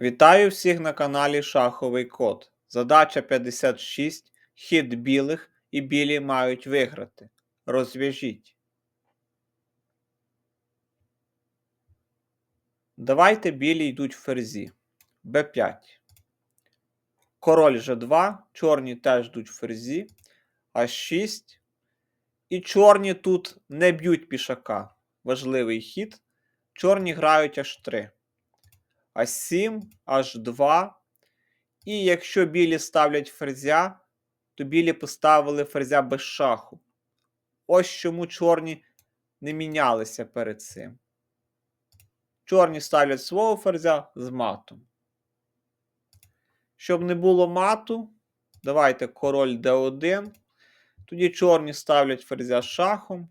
Вітаю всіх на каналі Шаховий Код. Задача 56. Хід білих і білі мають виграти. Розв'яжіть. Давайте білі йдуть в ферзі. Б5. Король Ж2. Чорні теж йдуть в ферзі. А6. І чорні тут не б'ють пішака. Важливий хід. Чорні грають H3. А7, H2. І якщо білі ставлять ферзя, то білі поставили ферзя без шаху. Ось чому чорні не мінялися перед цим. Чорні ставлять свого ферзя з матом. Щоб не було мату, давайте король d1. Тоді чорні ставлять ферзя з шахом.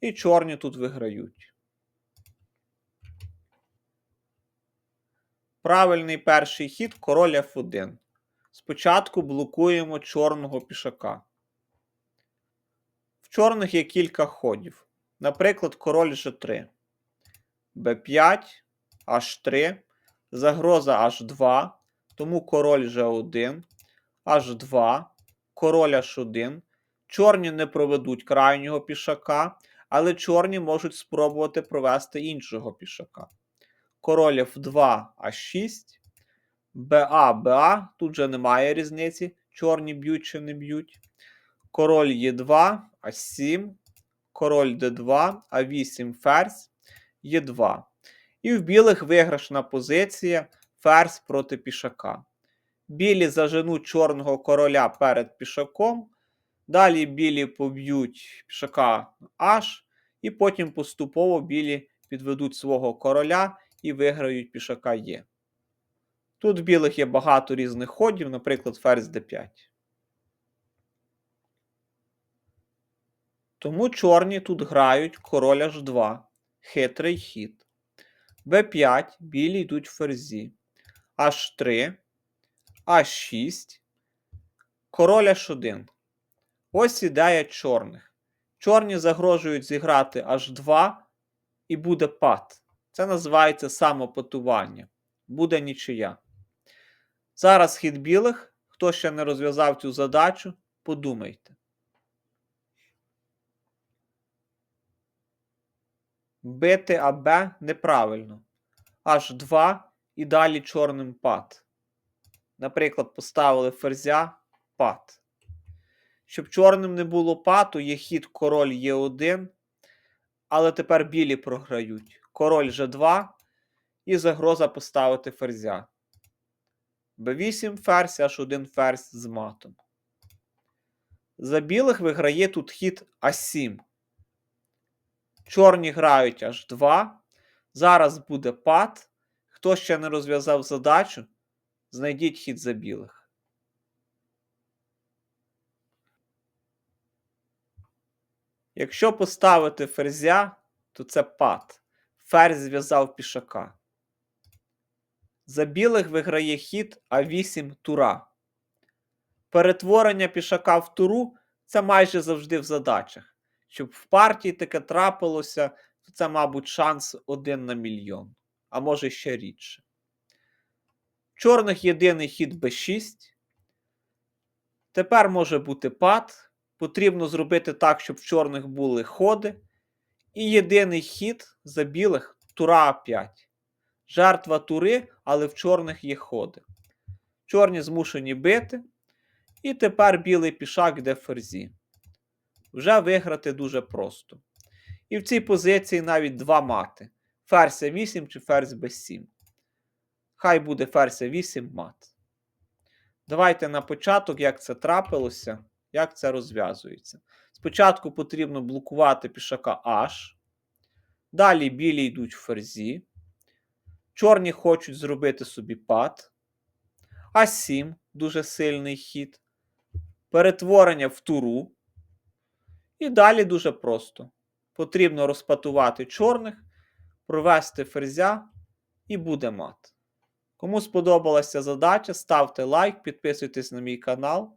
І чорні тут виграють. Правильний перший хід король F1. Спочатку блокуємо чорного пішака. В чорних є кілька ходів. Наприклад, король G3. Б5, H3, загроза H2, тому король G1, H2, король H1. Чорні не проведуть крайнього пішака, але чорні можуть спробувати провести іншого пішака король F2 А6, БА, БА, тут же немає різниці, чорні б'ють чи не б'ють. Король Е2, А7, король Д2, А8 ферзь, Е2. І в білих виграшна позиція ферзь проти пішака. Білі заженуть чорного короля перед пішаком. Далі білі поб'ють пішака H, і потім поступово білі підведуть свого короля і виграють пішака Є. Тут в білих є багато різних ходів, наприклад, ферзь d5. Тому чорні тут грають король h2, хитрий хід. b5, білі йдуть в ферзі. h3, а6, король h1. Ось ідея чорних. Чорні загрожують зіграти h2 і буде пад. Це називається самопотування. Буде нічия. Зараз хід білих. Хто ще не розв'язав цю задачу, подумайте. Бити АБ неправильно. Аж 2 і далі чорним пад. Наприклад, поставили ферзя пад. Щоб чорним не було пату, є хід король Е1, але тепер білі програють король G2 і загроза поставити ферзя. Б8 ферзь, аж один ферзь з матом. За білих виграє тут хід А7. Чорні грають аж 2. Зараз буде пад. Хто ще не розв'язав задачу, знайдіть хід за білих. Якщо поставити ферзя, то це пад ферзь зв'язав пішака. За білих виграє хід А8 тура. Перетворення пішака в туру це майже завжди в задачах. Щоб в партії таке трапилося, то це, мабуть, шанс один на мільйон, а може ще рідше. Чорних єдиний хід Б6. Тепер може бути пад. Потрібно зробити так, щоб в чорних були ходи. І єдиний хід за білих тура А5. Жертва тури, але в чорних є ходи. Чорні змушені бити. І тепер білий пішак йде в ферзі. Вже виграти дуже просто. І в цій позиції навіть два мати. Ферзь 8 чи ферзь Б7. Хай буде ферзь 8 мат. Давайте на початок, як це трапилося, як це розв'язується. Спочатку потрібно блокувати пішака H. Далі білі йдуть в ферзі. Чорні хочуть зробити собі пад. А7 дуже сильний хід. Перетворення в туру. І далі дуже просто. Потрібно розпатувати чорних, провести ферзя і буде мат. Кому сподобалася задача, ставте лайк, підписуйтесь на мій канал.